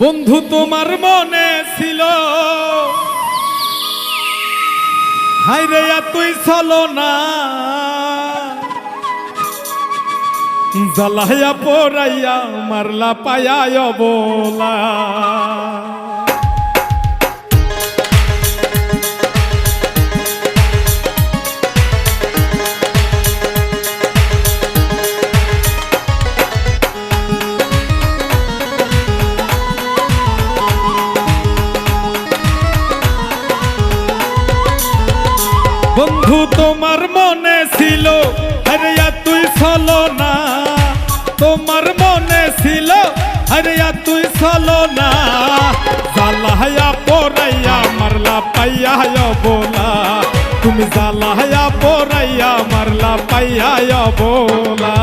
বন্ধু তোমার মনে ছিল। হাইরে তুই চলো না জ্বালাইয়া পড়াইয়া মারলা পায়া বলা বন্ধু, তোমার মনে ছিল হরিয়া তুই চলো না। তোমার মনে ছিল হরিয়া তুই চলো না। জালাহায়া পড়াইয়া মারলা পাইয়া বোলা তুমি জালাহায়া পড়াইয়া মারলা পাইয়া বলা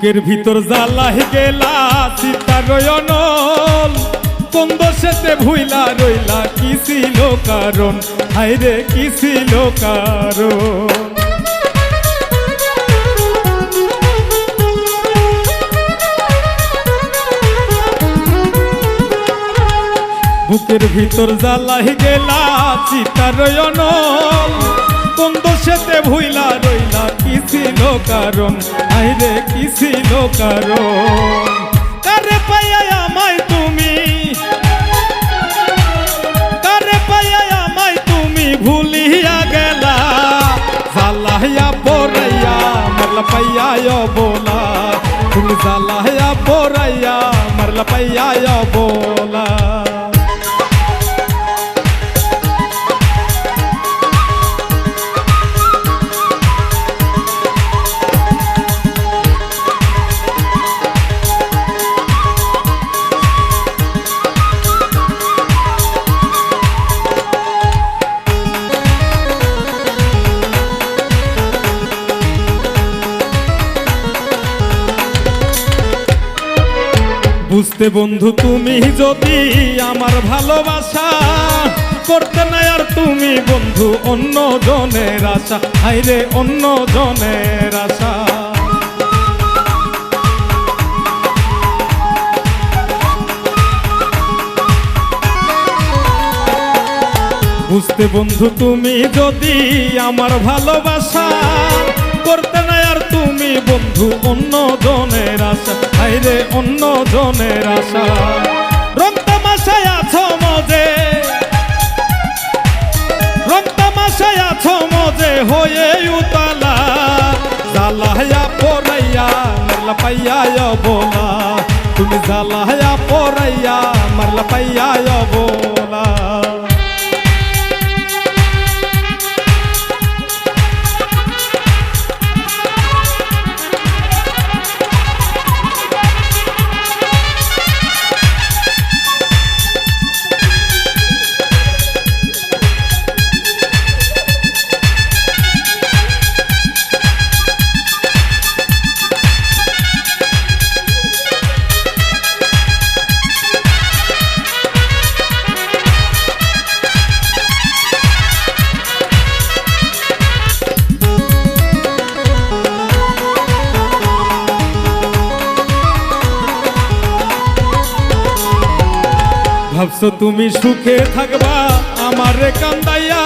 বুকের ভিতর জ্বালাই গেলা সীতারয়নল কোন দোষেতে ভুইলা রইলা, কি ছিল কারণ? হাইরে কি ছিল কারণ? বুকের ভিতর জ্বালাই গেলা চিতারয়নল ছিল কারণ আইরে কি ছিল কারণ কারে পাইয়া আমায় তুমি কারে পাইয়া আমায় তুমি ভুলিয়া গেলা জ্বালাইয়া পড়াইয়া মারলা পাইয়া বলা তুমি জ্বালাইয়া পড়াইয়া মারলা পাইয়া বলা বুঝতে বন্ধু, তুমি যদি আমার ভালোবাসা করতে না আর তুমি বন্ধু অন্য জনের আশা হাইরে অন্য জনের আশা। বুঝতে বন্ধু, তুমি যদি আমার ভালোবাসা বন্ধু অন্য জনের আশা। হাইরে অন্য জনের আশা। রং তামাশায় আছো মজে। রং তামাশায় আছো মজে, হয়ে উতালা। জালাহায়া পড়াইয়া মারলা পাইয়া বলা তুমি জালাহায়া পড়াইয়া মারলা পাইয়া বলা ভাবছ তুমি সুখে থাকবা, আমারে কান্দাইয়া।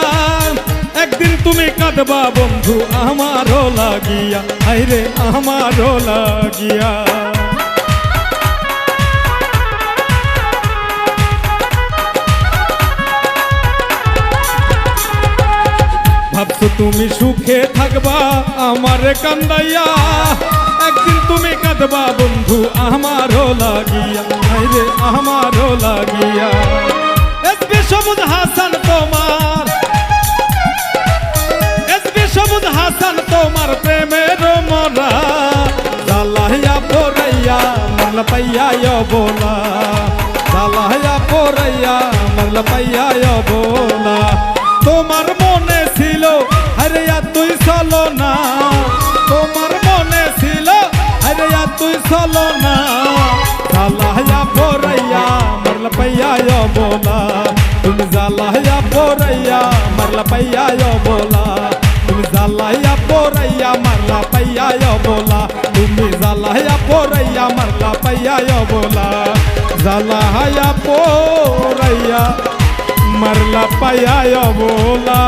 একদিন তুমি কাঁদবা বন্ধু, আমারও লাগিয়া। হাইরে আমারও লাগিয়া। ভাবছ তুমি সুখে থাকবা, আমারে কান্দাইয়া। একদিন তুমি কাঁদবা বন্ধু, আমারও লাগিয়া। হাইরে আমারও লাগিয়া। সবুজ হাসান তোমার। এসবি সবুজ হাসান তোমার প্রেমের মরা। জালাহিয়া পোরাইয়া মরল পাইয়া বোলা জালাহিয়া পোরাইয়া মরল পাইয়া বোলা তোমার মনে ছিল, আরে তুই চলো না। তোমার মনে ছিল আরে তুই চলো না। পাইয়া বোলা তুমি জ্বালায়া পড়াইয়া মারলা, পাইয়া বোলা তুমি জ্বালায়া পড়াইয়া মারলা, পাইয়া বোলা জ্বালায়া পড়াইয়া মারলা, পাইয়া বোলা